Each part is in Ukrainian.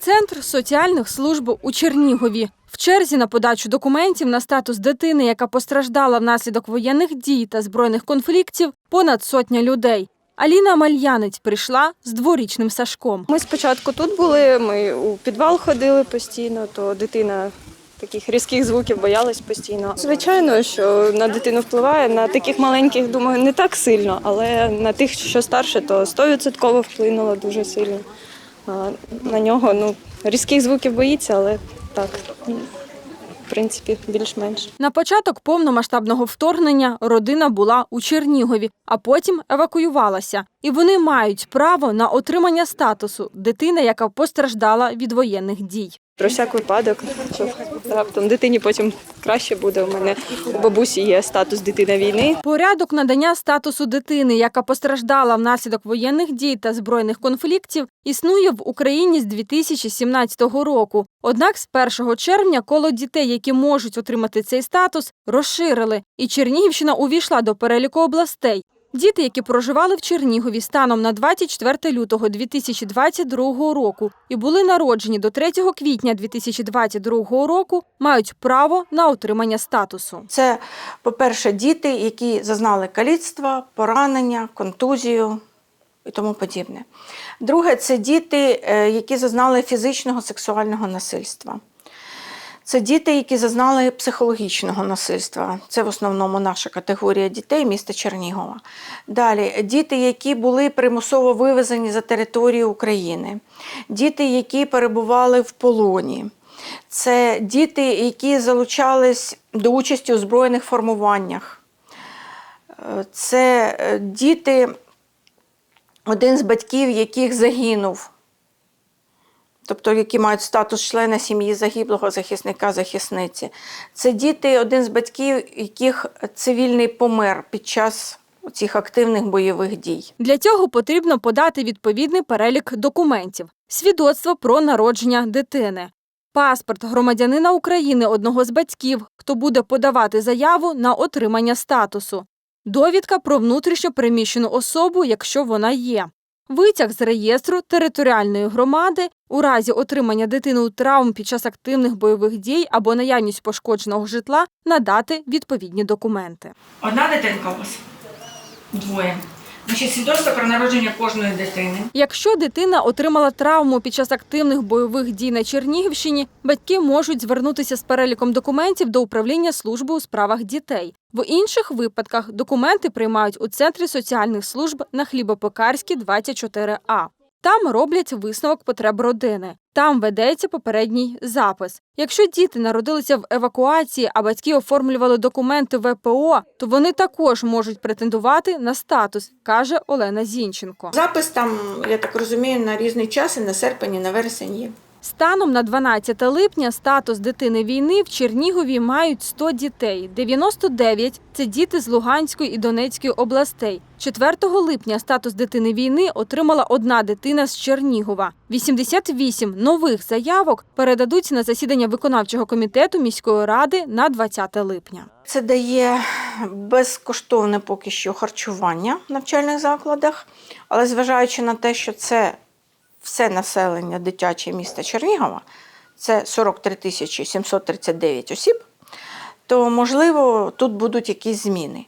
Центр соціальних служб у Чернігові. В черзі на подачу документів на статус дитини, яка постраждала внаслідок воєнних дій та збройних конфліктів, понад сотня людей. Аліна Мальянець прийшла з дворічним Сашком. Ми спочатку тут були, ми у підвал ходили постійно, то дитина таких різких звуків боялась постійно. Звичайно, що на дитину впливає, на таких маленьких, думаю, не так сильно, але на тих, що старше, то 100% вплинуло дуже сильно. На нього ну, різких звуків боїться, але так, ну, в принципі, більш-менш. На початок повномасштабного вторгнення родина була у Чернігові, а потім евакуювалася. І вони мають право на отримання статусу дитина, яка постраждала від воєнних дій. Про всяк випадок, щоб раптом дитині потім краще буде. У мене у бабусі є статус дитина війни. Порядок надання статусу дитини, яка постраждала внаслідок воєнних дій та збройних конфліктів, існує в Україні з 2017 року. Однак з 1 червня коло дітей, які можуть отримати цей статус, розширили, і Чернігівщина увійшла до переліку областей. Діти, які проживали в Чернігові станом на 24 лютого 2022 року і були народжені до 3 квітня 2022 року, мають право на отримання статусу. Це, по-перше, діти, які зазнали каліцтва, поранення, контузію і тому подібне. Друге, це діти, е, які зазнали фізичного сексуального насильства. Це діти, які зазнали психологічного насильства. Це в основному наша категорія дітей міста Чернігова. Далі діти, які були примусово вивезені за територію України, діти, які перебували в полоні. Це діти, які залучались до участі у збройних формуваннях. Е, Це е, діти, один з батьків, яких загинув, тобто які мають статус члена сім'ї загиблого захисника захисниці. Це діти, один з батьків, яких цивільний помер під час цих активних бойових дій. Для цього потрібно подати відповідний перелік документів: свідоцтво про народження дитини, паспорт громадянина України одного з батьків, хто буде подавати заяву на отримання статусу, довідка про внутрішньо переміщену особу, якщо вона є. Витяг з реєстру територіальної громади у разі отримання дитиною травм під час активних бойових дій або наявність пошкодженого житла надати відповідні документи. Одна дитинка у вас? Двоє. Значить, свідоцтво про народження кожної дитини. Якщо дитина отримала травму під час активних бойових дій на Чернігівщині, батьки можуть звернутися з переліком документів до управління служби у справах дітей. В інших випадках документи приймають у центрі соціальних служб на Хлібопекарській 24А. Там роблять висновок потреб родини. Там ведеться попередній запис. Якщо діти народилися в евакуації, а батьки оформлювали документи ВПО, то вони також можуть претендувати на статус, каже Олена Зінченко. Запис там, я так розумію, на різний час і на серпень, і на вересень є. Станом на 12 липня статус дитини війни в Чернігові мають 100 дітей. 99 – це діти з Луганської і Донецької областей. 4 липня статус дитини війни отримала одна дитина з Чернігова. 88 нових заявок передадуть на засідання виконавчого комітету міської ради на 20 липня. Це дає безкоштовне поки що харчування в навчальних закладах, але зважаючи на те, що це все населення дитяче міста Чернігова, це 43 тисячі 739 осіб, то можливо тут будуть якісь зміни.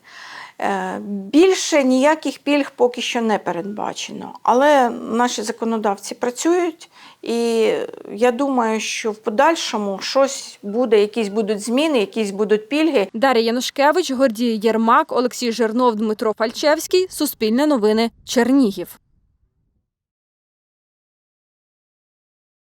Е, Більше ніяких пільг поки що не передбачено, але наші законодавці працюють, і я думаю, що в подальшому щось буде, якісь будуть зміни, якісь будуть пільги. Дар'я Янушкевич, Гордій Єрмак, Олексій Жирнов, Дмитро Фальчевський. Суспільне новини. Чернігів.